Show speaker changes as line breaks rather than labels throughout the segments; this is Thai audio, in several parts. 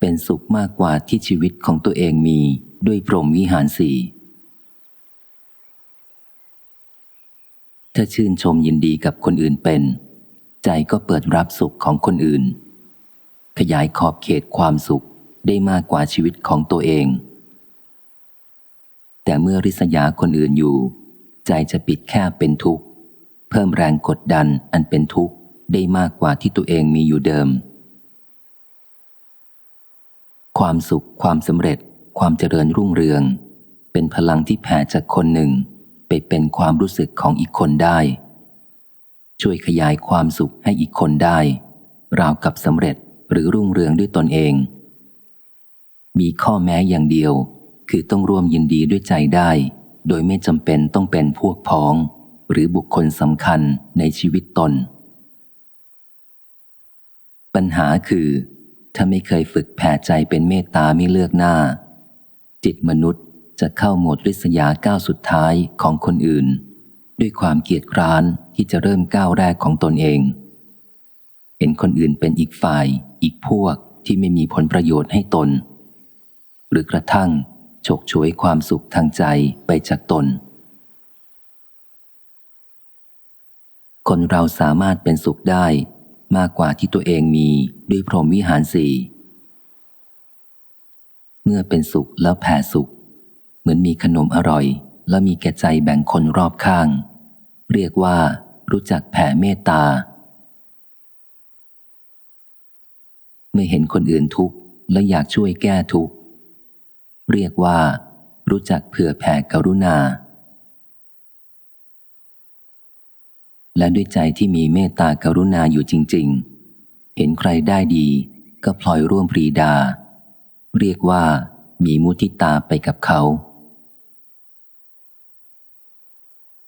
เป็นสุขมากกว่าที่ชีวิตของตัวเองมีด้วยพรหมวิหารสี่ถ้าชื่นชมยินดีกับคนอื่นเป็น ใจก็เปิดรับสุขของคนอื่น ขยายขอบเขตความสุขได้มากกว่าชีวิตของตัวเอง แต่เมื่อริษยาคนอื่นอยู่ ใจจะปิดแคบเป็นทุกข์ เพิ่มแรงกดดันอันเป็นทุกข์ได้มากกว่าที่ตัวเองมีอยู่เดิม ความสุข ความสำเร็จ ความเจริญรุ่งเรือง เป็นพลังที่แผ่จากคนหนึ่ง ไปเป็นความรู้สึกของอีกคนได้ ช่วยขยายความสุขให้อีกคนได้ ราวกับสำเร็จหรือรุ่งเรืองด้วยตนเอง มีข้อแม้อย่างเดียว คือต้องร่วมยินดีด้วยใจได้ โดยไม่จำเป็นต้องเป็นพวกพ้อง หรือบุคคลสำคัญในชีวิตตน ปัญหาคือ ถ้าไม่เคยฝึกแผ่ใจเป็นเมตตาไม่เลือกหน้า จิตมนุษย์จะเข้าโหมดริษยาก้าวสุดท้ายของคนอื่น ด้วยความเกียจคร้านที่จะเริ่มก้าวแรกของตนเอง เห็นคนอื่นเป็นอีกฝ่าย อีกพวกที่ไม่มีผลประโยชน์ให้ตน หรือกระทั่งฉกฉวยความสุขทางใจไปจากตน คนเราสามารถเป็นสุขได้ มากกว่าที่ตัวเองมีด้วยพรหมวิหารสี่เมื่อเป็นสุขแล้วแผ่สุข เหมือนมีขนมอร่อย แล้วมีแก่ใจแบ่งคนรอบข้าง เรียกว่า รู้จักแผ่เมตตา เมื่อเห็นคนอื่นทุกข์และอยากช่วยแก้ทุกข์เรียกว่า รู้จักเผื่อแผ่กรุณา และด้วยใจที่มีเมตตากรุณาอยู่จริง ๆ เห็นใครได้ดีก็พลอยร่วมปรีดา เรียกว่ามีมุทิตาไปกับเขา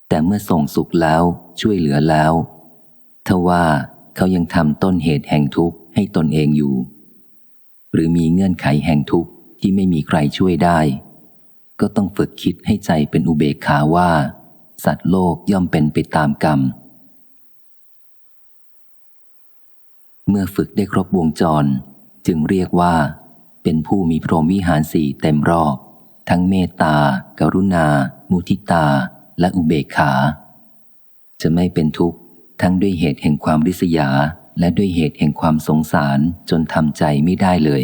แต่เมื่อส่งสุขแล้วช่วยเหลือแล้วทว่าเขายังทำต้นเหตุแห่งทุกข์ให้ตนเองอยู่ หรือมีเงื่อนไขแห่งทุกข์ที่ไม่มีใครช่วยได้ ก็ต้องฝึกคิดให้ใจเป็นอุเบกขาว่า สัตว์โลกย่อมเป็นไปตามกรรม เมื่อฝึกได้ครบวงจร จึงเรียกว่า เป็นผู้มีพรหมวิหารสี่เต็มรอบ ทั้งเมตตา กรุณา มุทิตา และอุเบกขา จะไม่เป็นทุกข์ ทั้งด้วยเหตุแห่งความริษยา และด้วยเหตุแห่งความสงสารจนทำใจไม่ได้เลย